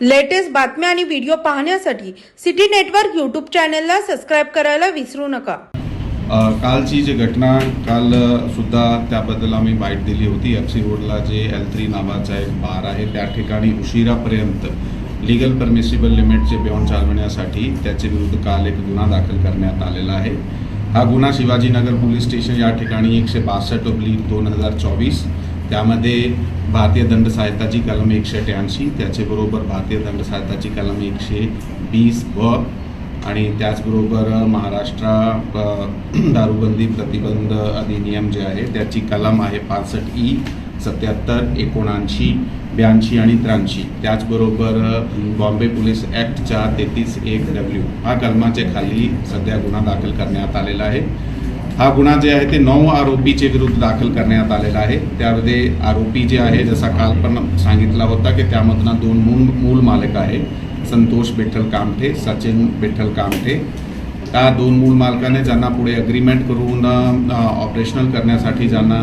Latest बातम्या आणि video पाहण्यासाठी सिटी नेटवर्क यूट्यूब चॅनलला सबस्क्राईब करायला विसरू नका. कालची जी घटना काल सुद्धा त्याबद्दल आम्ही बाईट दिली होती. एफ सी रोडला जे एल थ्री नावाचा एक बार आहे त्या ठिकाणी उशिरापर्यंत लिगल परमिसिबल लिमिटचे बियॉन चालवण्यासाठी त्याचे विरुद्ध काल एक गुन्हा दाखल करण्यात आलेला आहे. हा गुन्हा शिवाजीनगर पोलीस स्टेशन या ठिकाणी एकशे बासष्ट ओब्लिक दोन हजार चोवीस त्यामध्ये भारतीय दंड संहिताची कलम एकशे अठ्याऐंशी त्याच्याबरोबर भारतीय दंड संहिताची कलम एकशे वीस व आणि त्याचबरोबर महाराष्ट्र दारूबंदी प्रतिबंध अधिनियम जे आहे त्याची कलम आहे पासष्ट ई सत्याहत्तर एकोणऐंशी ब्याऐंशी आणि त्र्याऐंशी. त्याचबरोबर बॉम्बे पोलीस ॲक्टच्या तेहतीस एक डब्ल्यू. हा कलमाच्या खाली सध्या गुन्हा दाखल करण्यात आलेला आहे. हा गुन्हा जे आहे ते नऊ आरोपीचे विरुद्ध दाखल करण्यात आलेला आहे. त्यामध्ये आरोपी जे आहे जसा काल पण सांगितला होता की त्यामधनं दोन मूल मूल मालक आहे संतोष विठ्ठल कामठे सचिन विठ्ठल कामठे. त्या दोन मूल मालकाने ज्यांना पुढे अग्रीमेंट करून ऑपरेशनल करण्यासाठी ज्यांना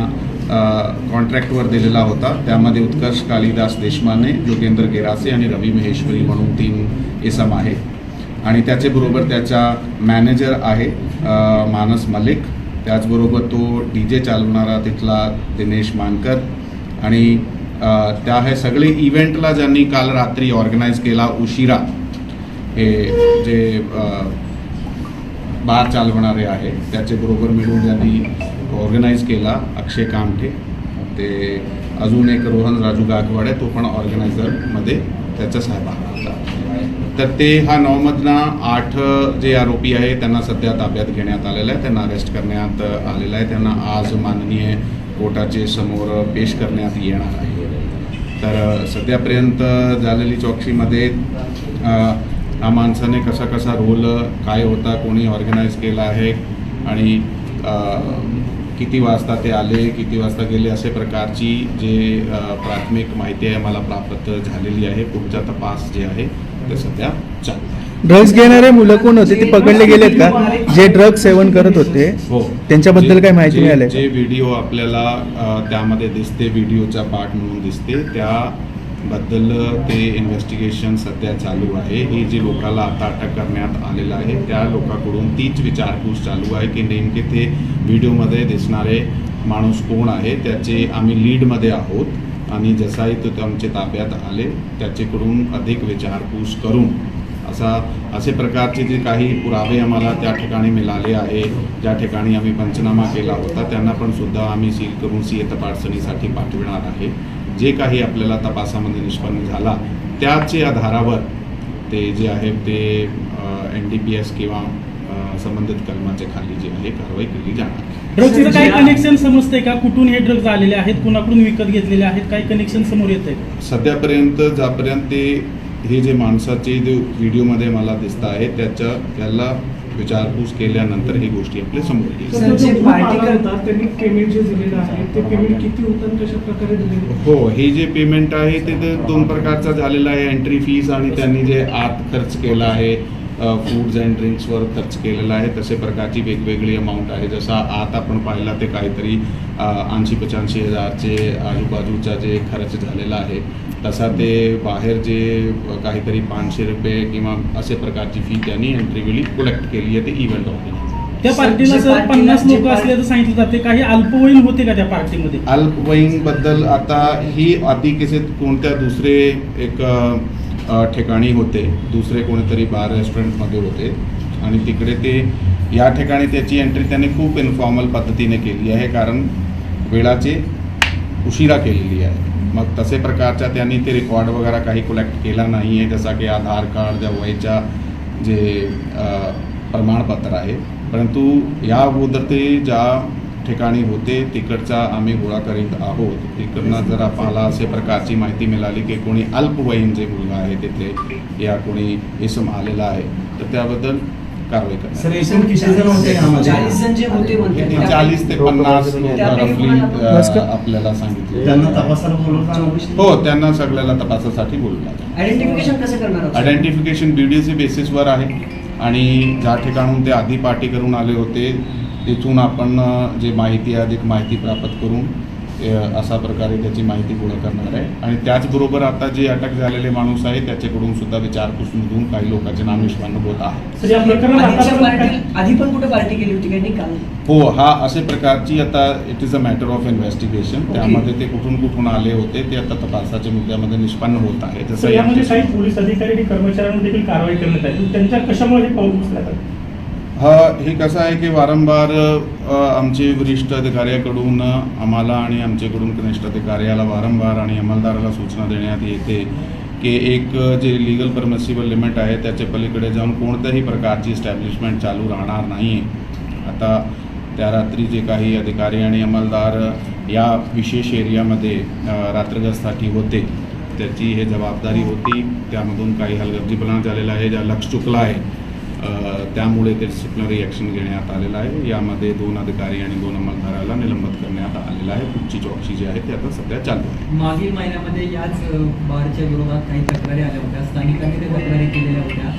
कॉन्ट्रॅक्टवर दिलेला होता त्यामध्ये उत्कर्ष कालिदास देशमाने योगेंद्र गेरासे आणि रवी महेश्वरी म्हणून तीन इसम आहे आणि त्याच्याबरोबर त्याचा मॅनेजर आहे मानस मलिक. त्याचबरोबर तो डी जे चालवणारा तिथला दिनेश मानकर. आणि त्या हे सगळे इव्हेंटला ज्यांनी काल रात्री ऑर्गनाईज केला उशिरा हे जे बार चालवणारे आहे त्याच्याबरोबर मिळून ज्यांनी ऑर्गनाईज केला अक्षय कामठे ते अजून एक रोहन राजू गायकवाड आहे तो पण ऑर्गनायझरमध्ये त्याचा सहभाग होता तर ते हा नऊमधनं आठ जे आरोपी आहे त्यांना सध्या ताब्यात घेण्यात आलेला आहे. त्यांना अरेस्ट करण्यात आलेला आहे. त्यांना आज माननीय कोर्टाचे समोर पेश करण्यात येणार आहे. तर सध्यापर्यंत झालेली चौकशीमध्ये हा माणसाने कसा कसा रोल काय होता कोणी ऑर्गनाईज केला आहे आणि किती वाजता ते आले किती वाजता गेले असे प्रकारची जे प्राथमिक माहिती आहे मला प्राप्त झालेली आहे. पुढचा तपास जे आहे ते सध्या चालू आहे. ड्रग्ज घेणारे मुलं कोण होते? ते पकडले गेलेत का? जे ड्रग सेवन करत होते हो. त्यांच्याबद्दल काय माहिती मिळाली? जे व्हिडिओ आपल्याला त्यामध्ये दिसते व्हिडिओचा पार्ट म्हणून दिसते बद्दल ते इन्व्हेस्टिगेशन सध्या चालू आहे. हे जे लोकाला आता अटक करण्यात आलेलं आहे त्या लोकांकडून तीच विचारपूस चालू आहे की नेमके ते व्हिडिओमध्ये दिसणारे माणूस कोण आहे त्याचे आम्ही लीडमध्ये आहोत आणि जसाही तो आमच्या ताब्यात आले त्याच्याकडून अधिक विचारपूस करून असा असे प्रकारचे जे काही पुरावे आम्हाला त्या ठिकाणी मिळाले आहे ज्या ठिकाणी आम्ही पंचनामा केला होता त्यांना पण सुद्धा आम्ही सील करून सी ए तपासणीसाठी पाठविणार आहे. जे काही आपल्याला तपासामध्ये निष्पन्न झाला त्याचे आधारावर ते जे आहे ते एन डी पी एस किंवा संबंधित कलमाच्या खाली जे आहे कारवाई केली जाणार. ड्रग्सचं काही कनेक्शन समजतंय का? कुठून हे ड्रग्ज आलेले आहेत? कुणाकडून विकत घेतलेले आहेत? काही कनेक्शन समोर येत आहे सध्यापर्यंत ज्यापर्यंत ते हे जे माणसाचे जे व्हिडिओमध्ये मला दिसत आहे त्याच्या त्याला विचारपूस केल्यानंतर ही गोष्टी आपल्यासमोर येईल. हो हे जे पेमेंट आहे ते दोन प्रकारचं झालेलं आहे. एंट्री फीस आणि त्यांनी जे आत खर्च केला आहे फूड्स अँड ड्रिंक्सवर खर्च केलेला आहे तसे प्रकारची वेगवेगळी अमाऊंट आहे. जसा आत आपण पाहिला ते काहीतरी ऐंशी पचाऐंशी हजारचे आजूबाजूचा जे खर्च झालेला आहे तसा ते बाहेर जे काहीतरी पाचशे रुपये किंवा असे प्रकारची फी त्यांनी एंट्री वेळी कलेक्ट केली आहे ते इव्हेंट ऑर्गनायझर त्या पार्टीला सर पन्नास लोक असल्याचं सांगितलं जाते काही अल्पवयीन होते का त्या पार्टीमध्ये अल्पवयीनबद्दल आता ही आधी कसे कोणत्या दुसरे एक ठिकाणी होते दुसरे कोणीतरी बार रेस्टॉरंटमध्ये होते आणि तिकडे ते या ठिकाणी त्याची एंट्री त्याने खूप इन्फॉर्मल पद्धतीने केली आहे कारण वेळाचे उशिरा केलेली आहे. मग तसे प्रकारच्या त्यांनी ते रेकॉर्ड वगैरे काही कलेक्ट केला नाही आहे. जसा की आधार कार्ड ज्या वयच्या जे प्रमाणपत्र आहे. परंतु या अगोदर ते ज्या ठिकाणी होते तिकडचा आम्ही गोळा करीत आहोत. तिकडनं जर आम्हाला असे प्रकारची माहिती मिळाली की कोणी अल्पवयीन जे मुलगा आहे तिथे या कोणी इसम आलेला आहे तर त्याबद्दल कारवाई करणार. एकूण किती जण होते यामध्ये? चाळीस जण जे होते चाळीस ते पन्नास रफली? आपल्याला सांगितले. त्यांना तपासाला. हो त्यांना सगळ्याला तपासासाठी बोलवलं. आयडेंटिफिकेशन कसं करणार? आयडेंटिफिकेशन बी डी सी बेसिसवर आहे. आणि ज्या ठिकाणून ते आधी पार्टी करून आले होते तिथून आपण जे माहिती आहे अधिक माहिती प्राप्त करून असा प्रकारे त्याची माहिती गोळा करणार आहे. आणि त्याचबरोबर आता जे अटक झालेले माणूस आहे त्याच्याकडून सुद्धा विचारपूसमधून काही लोकांचे नाव निष्पन्न होत आहे. तर या प्रकरणात आधीच्या आतापर्यंत पार्टी काय- आधी पण कुठे पार्टी केली होती? काही काल हो हा असे प्रकारची आता it is a matter of investigation त्यामध्ये ते कुठून कुठून आले होते ते आता तपासाच्या मुद्द्यामध्ये निष्पन्न होत आहे. जसं यामध्ये काही पोलीस अधिकारी आणि कर्मचाऱ्यांवर देखील कारवाई करण्यात आली. त्यांच्या कशामुळे हे पाऊल उचलण्यात हा हे कसं आहे की वारंवार आमचे वरिष्ठ अधिकाऱ्याकडून आम्हाला आणि आमच्याकडून कनिष्ठ अधिकाऱ्याला वारंवार आणि अंमलदाराला सूचना देण्यात येते की एक जे लिगल परमिसिबल लिमिट आहे त्याच्या पलीकडे जाऊन कोणत्याही प्रकारची इस्टॅब्लिशमेंट चालू राहणार नाही आता त्या रात्री जे काही अधिकारी आणि अंमलदार या विशेष एरियामध्ये अ, रात्रगस्ताठी होते त्याची हे जबाबदारी होती. त्यामधून काही हलगर्जीपणा झालेला आहे ज्या लक्ष चुकला आहे. त्यामुळे ते डिसिप्लिनरी ॲक्शन घेण्यात आलेलं आहे. यामध्ये दोन अधिकारी आणि दोन अंमलदाराला निलंबित करण्यात आलेलं आहे. पुढची चौकशी जी आहे ती आता सध्या चालू आहे. मागील महिन्यामध्ये याच बारच्या विरोधात काही तक्रारी आल्या होत्या. स्थानिकांनी त्या तक्रारी केलेल्या होत्या.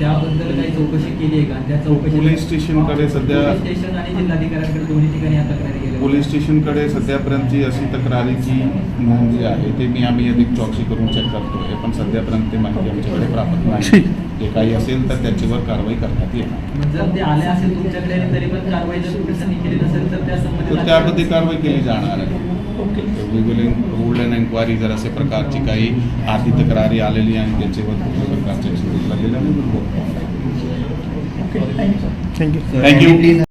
त्याबद्दल काही चौकशी केली आहे का? त्या चौकशी पोलीस स्टेशनकडे सध्या- पोलीस स्टेशन आणि जिल्हाधिकाऱ्यांकडे दोन्ही ठिकाणी या तक्रारी केल्या. पोलीस स्टेशनकडे सध्यापर्यंतची अशी तक्रारीची नोंद जी आहे ते मी आम्ही अधिक चौकशी करून चेक करतोय पण सध्यापर्यंत ते माहिती आमच्याकडे प्राप्त नाही. जे काही असेल तर त्याच्यावर कारवाई करण्यात येईल. जर ते आले असेल तुमच्याकडे तरी पण कारवाई जर पोलिसांनी केली नसेल तर त्या तर संबंधित त्यामध्ये कारवाई केली जाणार आहे. We will rule and enquiry जर असे प्रकारची काही आधी तक्रारी आलेली आणि त्याच्यावर कुठल्या प्रकारचे थँक्यू थँक्यू